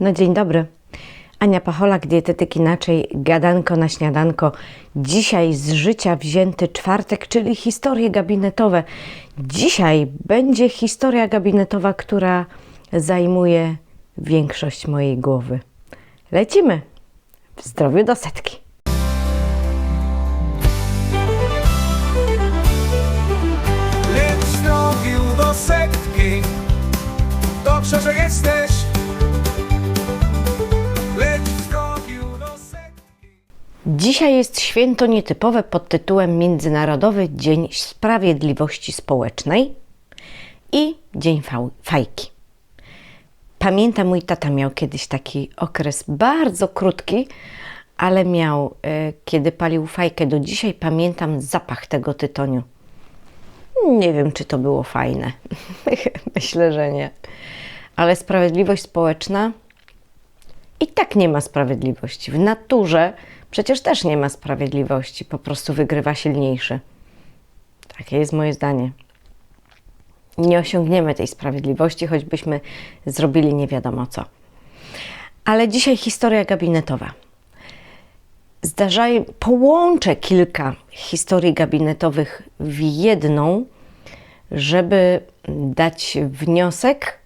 No dzień dobry. Ania Pacholak, dietetyk inaczej, gadanko na śniadanko. Dzisiaj z życia wzięty czwartek, czyli historie gabinetowe. Dzisiaj będzie historia gabinetowa, która zajmuje większość mojej głowy. Lecimy. W zdrowiu do setki. Dzisiaj jest święto nietypowe pod tytułem Międzynarodowy Dzień Sprawiedliwości Społecznej i Dzień Fajki. Pamiętam, mój tata miał kiedyś taki okres bardzo krótki, ale miał, e, kiedy palił fajkę. Do dzisiaj pamiętam zapach tego tytoniu. Nie wiem, czy to było fajne. Myślę, że nie. Ale sprawiedliwość społeczna i tak nie ma sprawiedliwości. W naturze przecież też nie ma sprawiedliwości, po prostu wygrywa silniejszy. Takie jest moje zdanie. Nie osiągniemy tej sprawiedliwości, choćbyśmy zrobili nie wiadomo co. Ale dzisiaj historia gabinetowa. Zdarzaj, połączę kilka historii gabinetowych w jedną, żeby dać wniosek,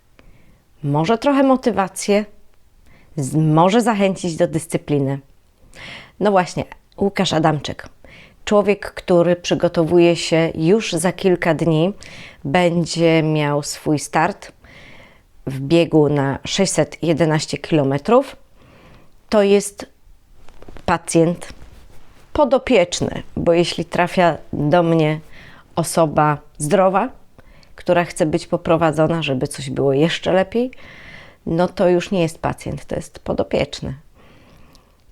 może trochę motywację, może zachęcić do dyscypliny. No właśnie, Łukasz Adamczyk. Człowiek, który przygotowuje się już za kilka dni, będzie miał swój start w biegu na 611 km. To jest pacjent podopieczny, bo jeśli trafia do mnie osoba zdrowa, która chce być poprowadzona, żeby coś było jeszcze lepiej, no to już nie jest pacjent, to jest podopieczny.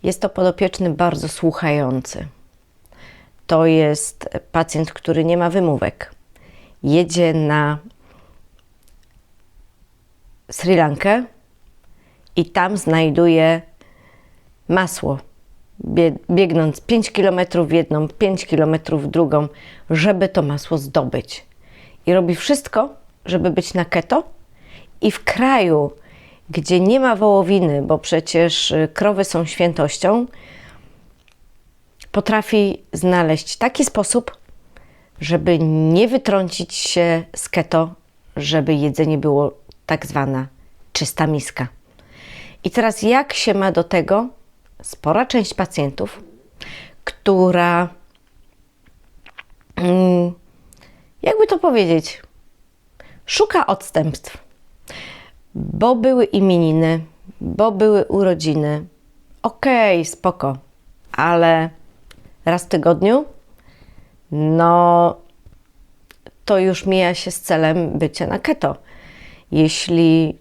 Jest to podopieczny bardzo słuchający. To jest pacjent, który nie ma wymówek. Jedzie na Sri Lankę i tam znajduje masło. Bie- Biegnąc 5 km w jedną, 5 km w drugą, żeby to masło zdobyć. I robi wszystko, żeby być na keto. I w kraju, gdzie nie ma wołowiny, bo przecież y, krowy są świętością, potrafi znaleźć taki sposób, żeby nie wytrącić się z keto, żeby jedzenie było tak zwana czysta miska. I teraz jak się ma do tego spora część pacjentów, która, mm, jakby to powiedzieć, szuka odstępstw, bo były imieniny, bo były urodziny. Okej, spoko, ale raz w tygodniu, no to już mija się z celem bycia na keto. Jeśli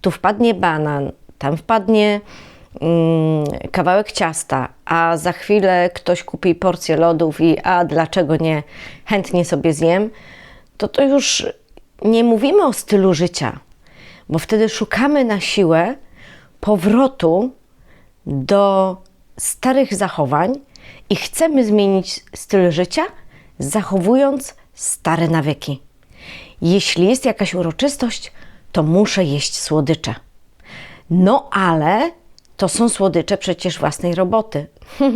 tu wpadnie banan, tam wpadnie mm, kawałek ciasta, a za chwilę ktoś kupi porcję lodów i a dlaczego nie, chętnie sobie zjem, to to już nie mówimy o stylu życia, bo wtedy szukamy na siłę powrotu do starych zachowań i chcemy zmienić styl życia, zachowując stare nawyki. Jeśli jest jakaś uroczystość, to muszę jeść słodycze. No ale to są słodycze przecież własnej roboty.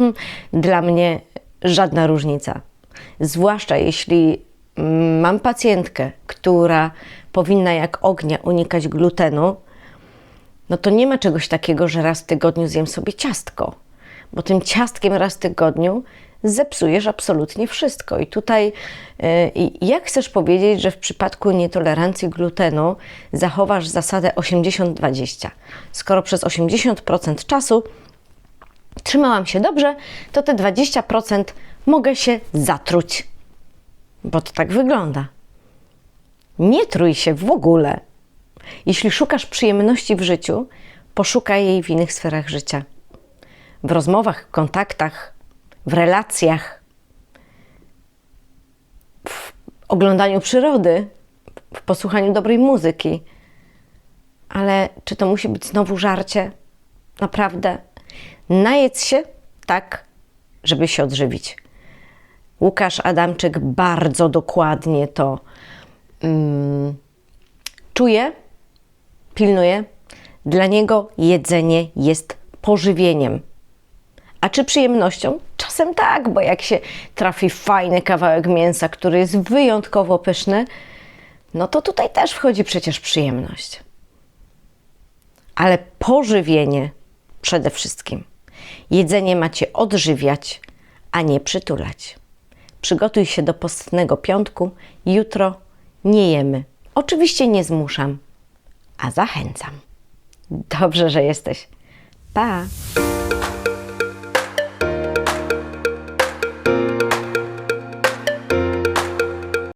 Dla mnie żadna różnica. Zwłaszcza jeśli mam pacjentkę, która powinna jak ognia unikać glutenu, no to nie ma czegoś takiego, że raz w tygodniu zjem sobie ciastko, bo tym ciastkiem raz w tygodniu zepsujesz absolutnie wszystko. I tutaj, i jak chcesz powiedzieć, że w przypadku nietolerancji glutenu zachowasz zasadę 80-20? Skoro przez 80% czasu trzymałam się dobrze, to te 20% mogę się zatruć, bo to tak wygląda. Nie trój się w ogóle. Jeśli szukasz przyjemności w życiu, poszukaj jej w innych sferach życia. W rozmowach, kontaktach, w relacjach, w oglądaniu przyrody, w posłuchaniu dobrej muzyki. Ale czy to musi być znowu żarcie? Naprawdę? Najedz się tak, żeby się odżywić. Łukasz Adamczyk bardzo dokładnie to mm, czuje, pilnuje. Dla niego jedzenie jest pożywieniem. A czy przyjemnością? Czasem tak, bo jak się trafi fajny kawałek mięsa, który jest wyjątkowo pyszny, no to tutaj też wchodzi przecież przyjemność. Ale pożywienie przede wszystkim. Jedzenie macie odżywiać, a nie przytulać. Przygotuj się do postnego piątku. Jutro nie jemy. Oczywiście nie zmuszam, a zachęcam. Dobrze, że jesteś. Pa!